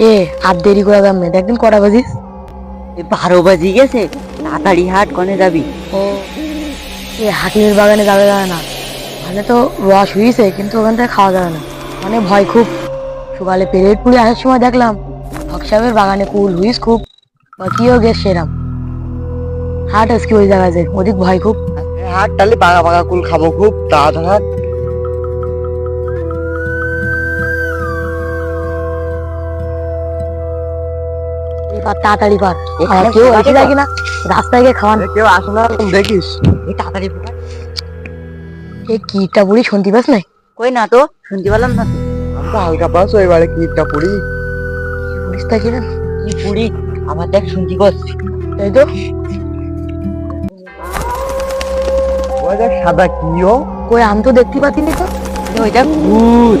এ আর দেরি করে দাম নেই একদিন কটা বাজিস? এ বারো বাজি গেছে। তাড়াতাড়ি হাট কনে যাবি। ও এ হাকিমের বাগানে যাবে যাবে না। মানে তো রস হয়েছে কিন্তু ওখান থেকে খাওয়া যাবে না। মানে ভয় খুব। সকালে পেরেড পুড়ে আসার সময় দেখলাম হক সাহেবের বাগানে কুল হুইস খুব। বা কিও গেছ সেরাম। হাট আজকে ওই জায়গায় যায় ওদিক ভয় খুব। হাট তাহলে বাগা বাগা কুল খাব খুব তাড়াতাড়ি তাড়াতাড়ি পার এখানে কেউ এসে? না? রাস্তায় গিয়ে খাওয়ান। কেউ আসে না দেখিস। এই তাড়াতাড়ি ফোটা। এই বুড়ি শুনতে পাস নাই? কই না তো শুনতে পেলাম না তো। হালকা পাস ওই বাড়ি কিটটা পড়ি পুলিশ থাকি না? কি পুরি? আমার দেখ শুনতে পাস এই তো? ওই দেখ সাদা কি ও? কই আমি তো দেখতে পাচ্ছি তো। ওই দেখ ভূত।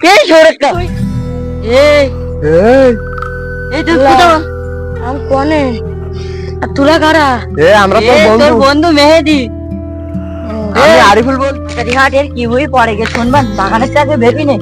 এই এই। কোথাও? আমি কোনে? আর তোরা কারা? এ আমরা তো এ, তোর বন্ধু। বন্ধু মেহেদি। আমি আরিফুল বল কি বই পড়ে গে? শুনবান বাগানের চাকরি ভেবি নে।